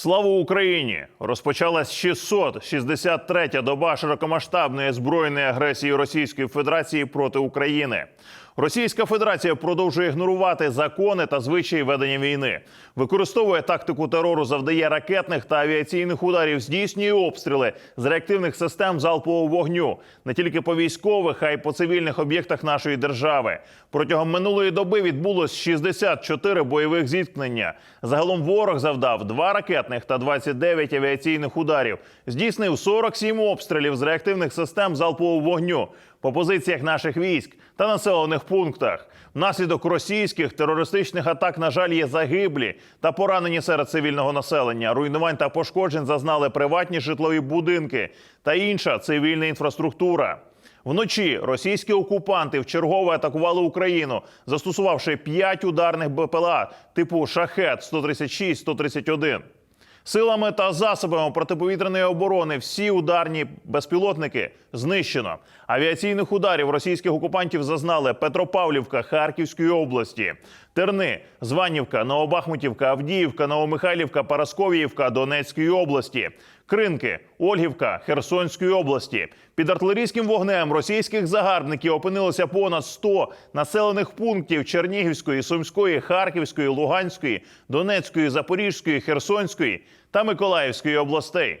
Слава Україні! Розпочалась 663-я доба широкомасштабної збройної агресії Російської Федерації проти України. Російська Федерація продовжує ігнорувати закони та звичаї ведення війни, використовує тактику терору, завдає ракетних та авіаційних ударів, здійснює обстріли з реактивних систем залпового вогню не тільки по військових, а й по цивільних об'єктах нашої держави. Протягом минулої доби відбулось 64 бойових зіткнення. Загалом ворог завдав два ракетних та 29 авіаційних ударів. Здійснив 47 обстрілів з реактивних систем залпового вогню по позиціях наших військ та населених пунктах. Внаслідок російських терористичних атак, на жаль, є загиблі та поранені серед цивільного населення. Руйнувань та пошкоджень зазнали приватні житлові будинки та інша цивільна інфраструктура. Вночі російські окупанти вчергове атакували Україну, застосувавши 5 ударних БПЛА типу Шахет 136-131. Силами та засобами протиповітряної оборони всі ударні безпілотники знищено. Авіаційних ударів російських окупантів зазнали Петропавлівка Харківської області, Терни, Званівка, Новобахмутівка, Авдіївка, Новомихайлівка, Парасковіївка Донецької області, Кринки, Ольгівка Херсонської області. Під артилерійським вогнем російських загарбників опинилося понад 100 населених пунктів Чернігівської, Сумської, Харківської, Луганської, Донецької, Запорізької, Херсонської та Миколаївської областей.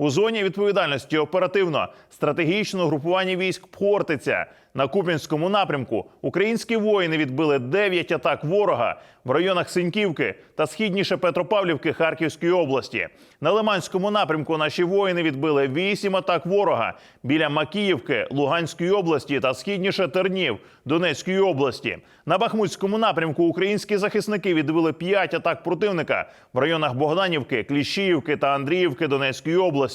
У зоні відповідальності оперативно стратегічного групування військ Пхортиця на Куп'янському напрямку українські воїни відбили 9 атак ворога в районах Синьківки та східніше Петропавлівки Харківської області. На Лиманському напрямку наші воїни відбили 8 атак ворога біля Макіївки Луганської області та східніше Тернів Донецької області. На Бахмутському напрямку українські захисники відбили 5 атак противника в районах Богданівки, Кліщіївки та Андріївки Донецької області.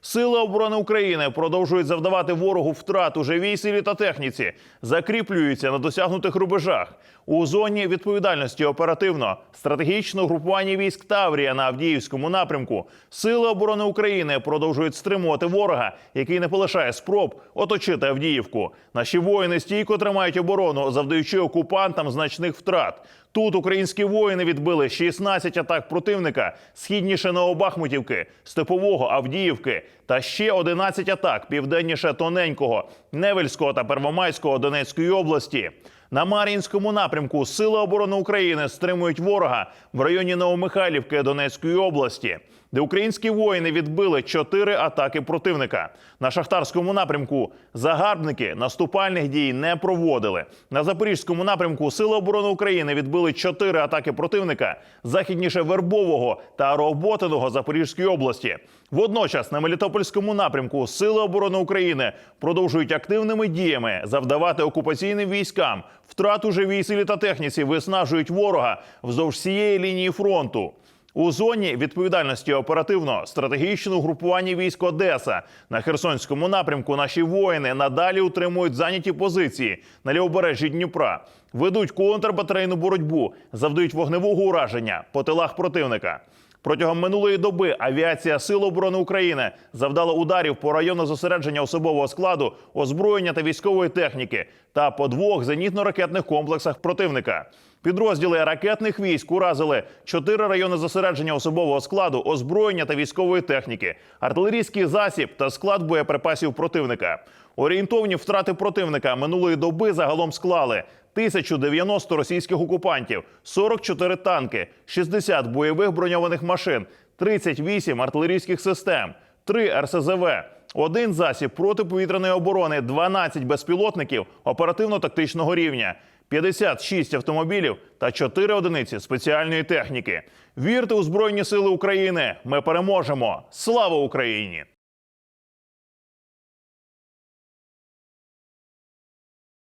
Сили оборони України продовжують завдавати ворогу втрат у живій силі та техніці, закріплюються на досягнутих рубежах. У зоні відповідальності оперативно стратегічного групування військ Таврія на Авдіївському напрямку сили оборони України продовжують стримувати ворога, який не полишає спроб оточити Авдіївку. Наші воїни стійко тримають оборону, завдаючи окупантам значних втрат. Тут українські воїни відбили 16 атак противника східніше Новобахмутівки, Степового, Авдіївки та ще 11 атак південніше Тоненького, Невельського та Первомайського Донецької області. На Мар'їнському напрямку Сили оборони України стримують ворога в районі Новомихайлівки Донецької області, де українські воїни відбили чотири атаки противника. На шахтарському напрямку загарбники наступальних дій не проводили. На запорізькому напрямку Сили оборони України відбили чотири атаки противника західніше Вербового та Роботиного Запорізької області. Водночас на Мелітопольському напрямку Сили оборони України продовжують активними діями завдавати окупаційним військам втрату живій силі та техніці, виснажують ворога вздовж всієї лінії фронту. У зоні відповідальності оперативно стратегічного групування військ Одеса на Херсонському напрямку наші воїни надалі утримують зайняті позиції на лівобережжі Дніпра, ведуть контрбатарейну боротьбу, завдають вогневого ураження по тилах противника. Протягом минулої доби авіація Сил оборони України завдала ударів по району зосередження особового складу, озброєння та військової техніки та по двох зенітно-ракетних комплексах противника. Підрозділи ракетних військ уразили чотири райони зосередження особового складу, озброєння та військової техніки, артилерійський засіб та склад боєприпасів противника. Орієнтовні втрати противника минулої доби загалом склали 1090 російських окупантів, 44 танки, 60 бойових броньованих машин, 38 артилерійських систем, 3 РСЗВ, один засіб протиповітряної оборони, 12 безпілотників оперативно-тактичного рівня. 56 автомобілів та 4 одиниці спеціальної техніки. Вірте у Збройні Сили України! Ми переможемо! Слава Україні!